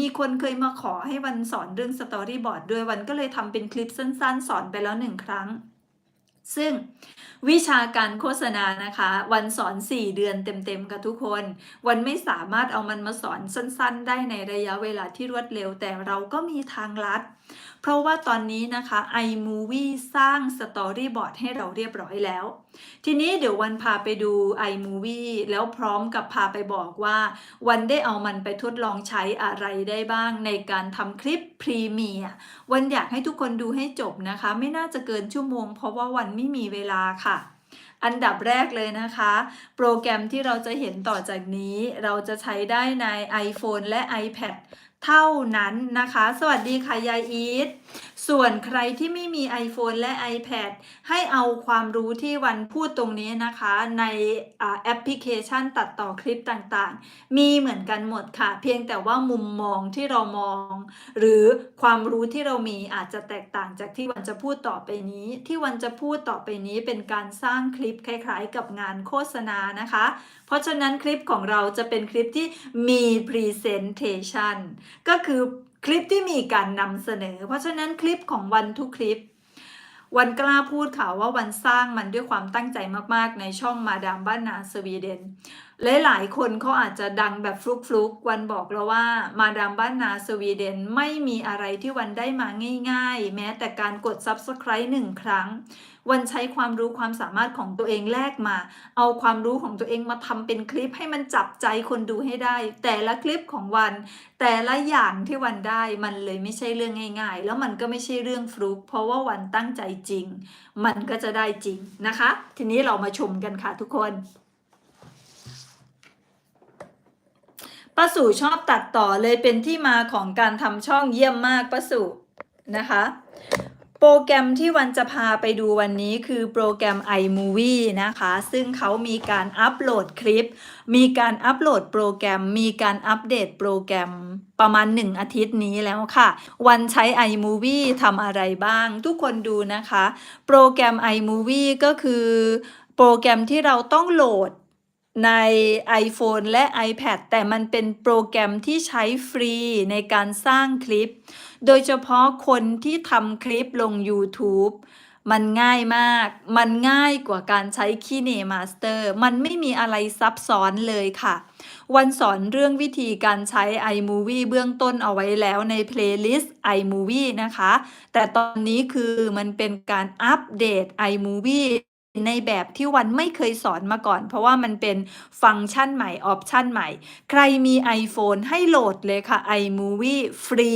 มีคนเคยมาขอให้วันสอนเรื่องสตอรี่บอร์ดด้วยวันก็เลยทำเป็นคลิปสั้น ๆ สอนไปแล้วหนึ่งครั้ง ซึ่งวิชาการโฆษณานะคะ วันสอน 4 เดือนเต็มๆค่ะทุกคน วันไม่สามารถเอามันมาสอนสั้น ๆ ได้ในระยะเวลาที่รวดเร็ว แต่เราก็มีทางลัด เพราะว่าตอนนี้นะคะ iMovie สร้างสตอรี่บอร์ดให้เราเรียบร้อยแล้ว ทีนี้เดี๋ยววันพาไปดู iMovie แล้วพร้อมกับพาไปบอกว่า วันได้เอามันไปทดลองใช้อะไรได้บ้างในการทำคลิปพรีเมียร์วันอยากให้ทุกคนดูให้จบนะคะ ไม่น่าจะเกินชั่วโมง เพราะว่าวันไม่มีเวลาค่ะอันดับแรกเลยนะคะ โปรแกรมที่เราจะเห็นต่อจากนี้ เราจะใช้ได้ใน iPhone และ iPad เท่านั้นนะคะ สวัสดีค่ะยายอีทส่วนใครที่ไม่มี iPhone และ iPad ให้เอาความรู้ที่วันพูดตรงนี้นะคะ ในแอปพลิเคชันตัดต่อคลิปต่างๆ มีเหมือนกันหมดค่ะ เพียงแต่ว่ามุมมองที่เรามอง หรือความรู้ที่เรามีอาจจะแตกต่างจากที่วันจะพูดต่อไปนี้ ที่วันจะพูดต่อไปนี้เป็นการสร้างคลิปคล้ายๆ กับงานโฆษณานะคะ เพราะฉะนั้นคลิปของเราจะเป็นคลิปที่มี Presentation ก็คือคลิปที่มีการนำเสนอ เพราะฉะนั้นคลิปของวันทุกคลิป วันกล้าพูดค่ะว่าวันสร้างมันด้วยความตั้งใจมากๆ ในช่องมาดามบ้านนาสวีเดน หลายๆ คนเขาอาจจะดังแบบฟลุกๆ วันบอกแล้วว่า มาดามบ้านนาสวีเดนไม่มีอะไรที่วันได้มาง่าย ๆ แม้แต่การกด Subscribe หนึ่งครั้ง วันใช้ความรู้ความสามารถของตัวเองแลกมา เอาความรู้ของตัวเองมาทำเป็นคลิปให้มันจับใจคนดูให้ได้ แต่ละคลิปของวัน แต่ละอย่างที่วันได้มันเลยไม่ใช่เรื่องง่าย ๆ แล้วมันก็ไม่ใช่เรื่องฟลุก เพราะว่าวันตั้งใจจริง มันก็จะได้จริงนะคะ ทีนี้เรามาชมกันค่ะทุกคน ป้าสู่ชอบตัดต่อเลยเป็นที่มาของการทำช่องเยี่ยมมากป้าสู่นะคะ โปรแกรมที่วันจะพาไปดูวันนี้คือโปรแกรม iMovie นะคะ ซึ่งเขามีการอัปโหลดคลิป มีการอัปโหลดโปรแกรม มีการอัปเดตโปรแกรมประมาณ 1 อาทิตย์นี้แล้วค่ะ วันใช้ iMovie ทำอะไรบ้าง ทุกคนดูนะคะ โปรแกรม iMovie ก็คือโปรแกรมที่เราต้องโหลด ใน iPhone และ iPad แต่มันเป็นโปรแกรมที่ใช้ฟรีในการสร้างคลิป โดยเฉพาะคนที่ทำคลิปลง YouTube มันง่ายมาก มันง่ายกว่าการใช้คีเนมาสเตอร์ มันไม่มีอะไรซับซ้อนเลยค่ะ วันสอนเรื่องวิธีการใช้ iMovie เบื้องต้นเอาไว้แล้วในเพลย์ลิสต์ iMovie นะคะ แต่ตอนนี้คือมันเป็นการอัปเดต iMovie ในแบบที่วันไม่เคยสอนมาก่อน เพราะว่ามันเป็นฟังก์ชันใหม่ ออปชันใหม่ ใครมี iPhone ให้โหลดเลยค่ะ iMovie ฟรี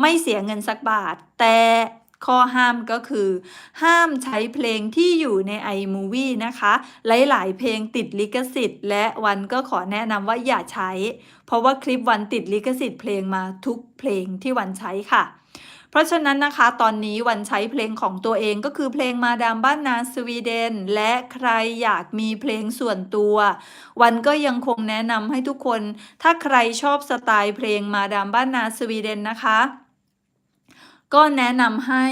ไม่เสียเงินสักบาท แต่ข้อห้ามก็คือ ห้ามใช้เพลงที่อยู่ใน iMovie นะคะ หลาย ๆ เพลงติดลิขสิทธิ์ และวันก็ขอแนะนำว่าอย่าใช้ เพราะว่าคลิปวันติดลิขสิทธิ์เพลงมาทุกเพลงที่วันใช้ค่ะ เพราะฉะนั้นนะคะตอนนี้วันใช้เพลงของตัวเองก็คือเพลงมาดามบ้านนาสวีเดน และใครอยากมีเพลงส่วนตัว วันก็ยังคงแนะนำให้ทุกคน ถ้าใครชอบสไตล์เพลงมาดามบ้านนาสวีเดนนะคะ ก็แนะนำให้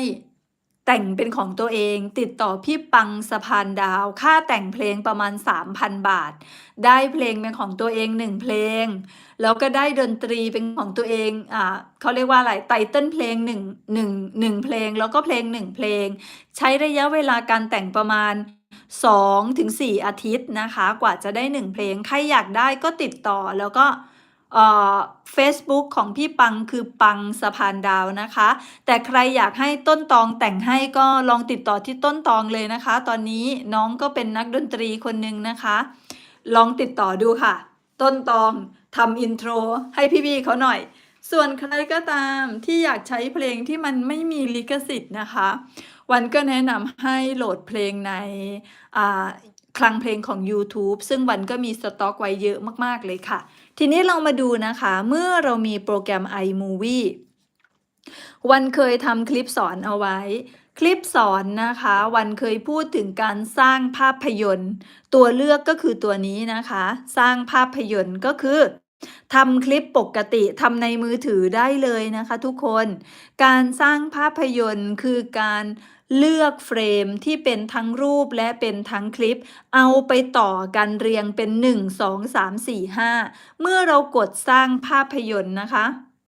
แต่งเป็นของตัวเองติดต่อพี่ปังสะพานดาว ค่าแต่งเพลงประมาณ 3,000 บาท ได้เพลงเป็นของตัวเองหนึ่งเพลง แล้วก็ได้ดนตรีเป็นของตัวเองอ่าเขาเรียกว่าอะไรไตเติ้ลเพลงหนึ่งหนึ่งหนึ่งเพลง แล้วก็เพลงหนึ่งเพลง ใช้ระยะเวลาการแต่งประมาณ2-4ถึง4อาทิตย์นะคะ กว่าจะได้หนึ่งเพลง ใครอยากได้ก็ติดต่อแล้วก็ เอ่อ Facebook ของพี่ปังคือปังสะพานดาวนะคะ แต่ใครอยากให้ต้นตองแต่งให้ก็ลองติดต่อที่ต้นตองเลยนะคะ ตอนนี้น้องก็เป็นนักดนตรีคนหนึ่งนะคะ ลองติดต่อดูค่ะ ต้นตองทำอินโทรให้พี่ๆเขาหน่อย ส่วนใครก็ตามที่อยากใช้เพลงที่มันไม่มีลิขสิทธิ์นะคะ วันก็แนะนำให้โหลดเพลงใน คลังเพลงของ YouTube ซึ่งวันก็มีสต็อกไว้เยอะมากๆเลยค่ะ ทีนี้เรามาดูนะคะ เมื่อเรามีโปรแกรม iMovie วันเคยทำคลิปสอนเอาไว้ คลิปสอนนะคะ วันเคยพูดถึงการสร้างภาพยนตร์ ตัวเลือกก็คือตัวนี้นะคะ สร้างภาพยนตร์ก็คือ ทำคลิปปกติทำในมือถือได้เลยนะคะทุกคน การสร้างภาพยนตร์คือการเลือกเฟรมที่เป็นทั้งรูปและเป็นทั้งคลิป เอาไปต่อกันเรียงเป็น 1 2 3 4 5 เมื่อเรากดสร้างภาพยนตร์นะคะ